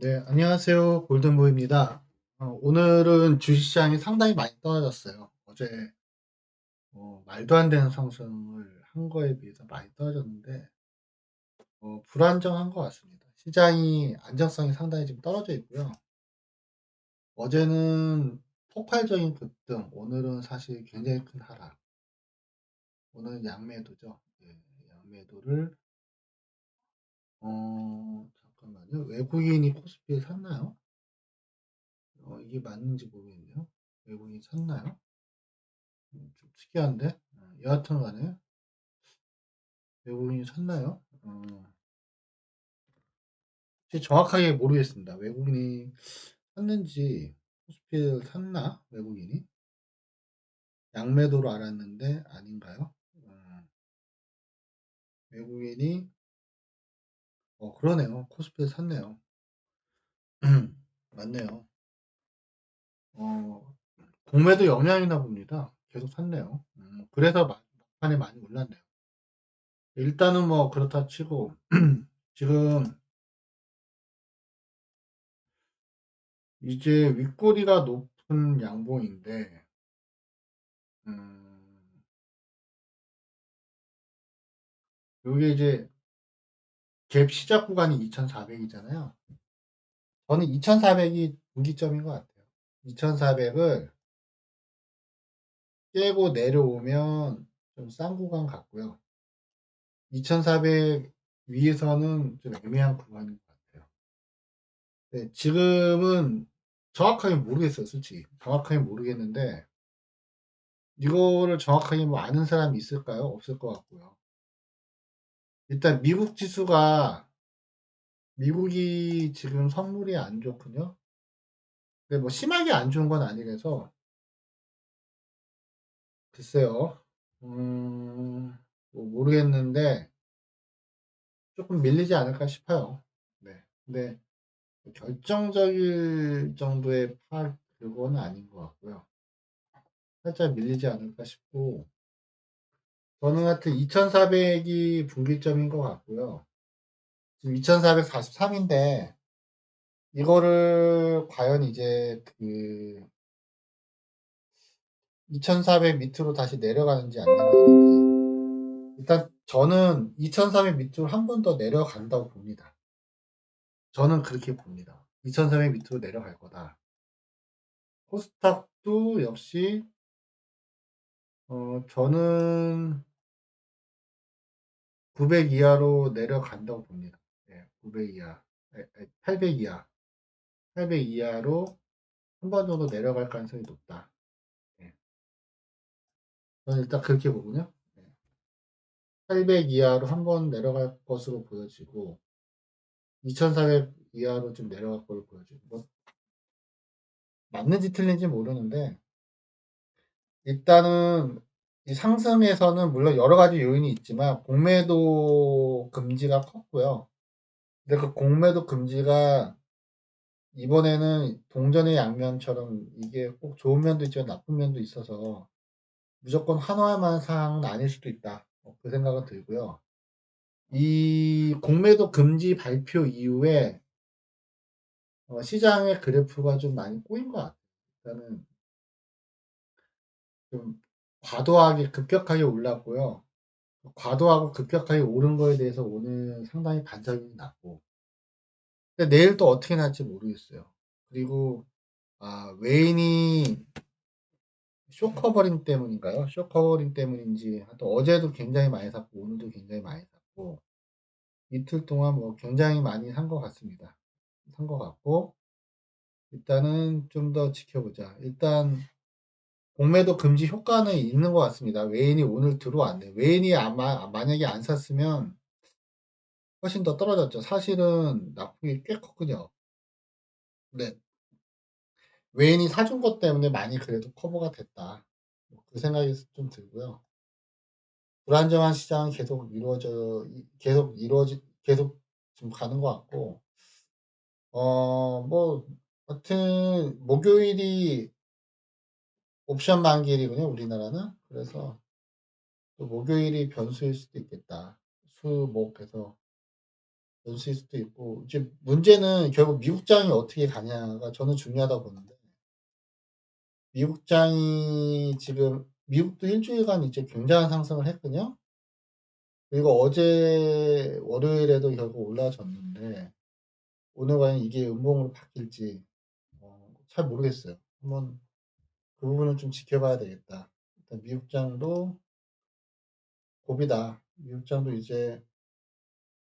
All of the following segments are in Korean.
네, 안녕하세요. 골든보입니다. 어, 오늘은 주식시장이 상당히 많이 떨어졌어요. 어제 어, 말도 안 되는 상승을 한 거에 비해서 많이 떨어졌는데 어, 불안정한 것 같습니다. 시장이 안정성이 상당히 지금 떨어져 있고요. 어제는 폭발적인 급등, 오늘은 사실 굉장히 큰 하락. 오늘은 양매도죠. 예, 양매도를 어, 잠깐만요. 외국인이 코스피에 샀나요? 어, 이게 맞는지 모르겠네요. 외국인이 샀나요? 음, 좀 특이한데? 어, 여하튼 간에 외국인이 샀나요? 어, 정확하게 모르겠습니다. 외국인이 샀는지 코스피를 샀나? 외국인이? 양매도로 알았는데 아닌가요? 어, 외국인이 어 그러네요. 코스피를 샀네요. 맞네요. 어 공매도 영향이나 봅니다. 계속 샀네요. 음, 그래서 막판에 많이 올랐네요. 일단은 뭐 그렇다 치고 지금 이제 윗꼬리가 높은 양봉인데 음, 요게 이제 갭 시작 구간이 2,400이잖아요. 저는 2,400이 분기점인 것 같아요. 2,400을 깨고 내려오면 좀 싼 구간 같고요. 2,400 위에서는 좀 애매한 구간인 것 같아요. 네, 지금은 정확하게 모르겠어요, 솔직히. 정확하게 모르겠는데, 이거를 정확하게 뭐 아는 사람이 있을까요? 없을 것 같고요. 일단 미국 지수가 미국이 지금 선물이 안 좋군요. 근데 뭐 심하게 안 좋은 건 아니라서 글쎄요. 음, 뭐 모르겠는데 조금 밀리지 않을까 싶어요. 네. 근데 결정적일 정도의 파 그거는 아닌 것 같고요. 살짝 밀리지 않을까 싶고 저는 하여튼 2400이 분기점인 것 같고요. 지금 2443인데 이거를 과연 이제 그 2400 밑으로 다시 내려가는지 안 내려가는지 일단 저는 2400 밑으로 한 번 더 내려간다고 봅니다. 저는 그렇게 봅니다. 2,300 밑으로 내려갈 거다. 코스닥도 역시 어, 저는 900 이하로 내려간다고 봅니다. 네, 900 이하, 800 이하, 800 이하로 한 번 정도 내려갈 가능성이 높다. 네. 저는 일단 그렇게 보거든요. 네. 800 이하로 한 번 내려갈 것으로 보여지고 2400 이하로 좀 내려갈 걸로 보여지고 뭐 맞는지 틀린지 모르는데 일단은 이 상승에서는 물론 여러 가지 요인이 있지만 공매도 금지가 컸고요. 근데 그 공매도 금지가 이번에는 동전의 양면처럼 이게 꼭 좋은 면도 있지만 나쁜 면도 있어서 무조건 한화만 상은 아닐 수도 있다. 뭐그 생각은 들고요. 이 공매도 금지 발표 이후에 어, 시장의 그래프가 좀 많이 꼬인 것 같아요. 일단은 좀 과도하게 급격하게 올랐고요. 과도하고 급격하게 오른 거에 대해서 오늘 상당히 반작용이 났고 근데 내일 또 어떻게 날지 모르겠어요. 그리고 아, 외인이 쇼커버링 때문인가요? 쇼커버링 때문인지 또 어제도 굉장히 많이 샀고 오늘도 굉장히 많이 샀고 이틀 동안 뭐 굉장히 많이 산 것 같습니다. 산 것 같고 일단은 좀 더 지켜보자. 일단 공매도 금지 효과는 있는 것 같습니다. 외인이 오늘 들어왔네. 외인이 아마 만약에 안 샀으면 훨씬 더 떨어졌죠. 사실은 낙폭이 꽤 컸거든요. 네. 외인이 사준 것 때문에 많이 그래도 커버가 됐다. 뭐그 생각이 좀 들고요. 불안정한 시장은 계속 이루어져, 계속 이루어지, 계속 지금 가는 것 같고, 어, 뭐, 하여튼, 목요일이 옵션 만기일이군요, 우리나라는. 그래서, 또 목요일이 변수일 수도 있겠다. 수, 목 해서 연수일 수도 있고 이제 문제는 결국 미국장이 어떻게 가냐가 저는 중요하다고 보는데 미국장이 지금 미국도 1 주일간 이제 굉장한 상승을 했거든요. 그리고 어제 월요일에도 결국 올라졌는데 오늘 과연 이게 음봉으로 바뀔지 어 잘 모르겠어요. 한번 그 부분은 좀 지켜봐야 되겠다. 일단 미국장도 고비다. 미국장도 이제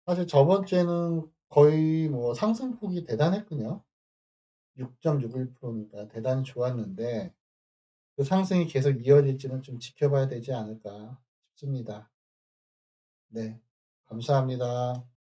사실 저번 주에는 거의 뭐 상승폭이 대단했거든요. 6.61% 니까 대단히 좋았는데 그 상승이 계속 이어질지는 좀 지켜봐야 되지 않을까 싶습니다. 네. 감사합니다.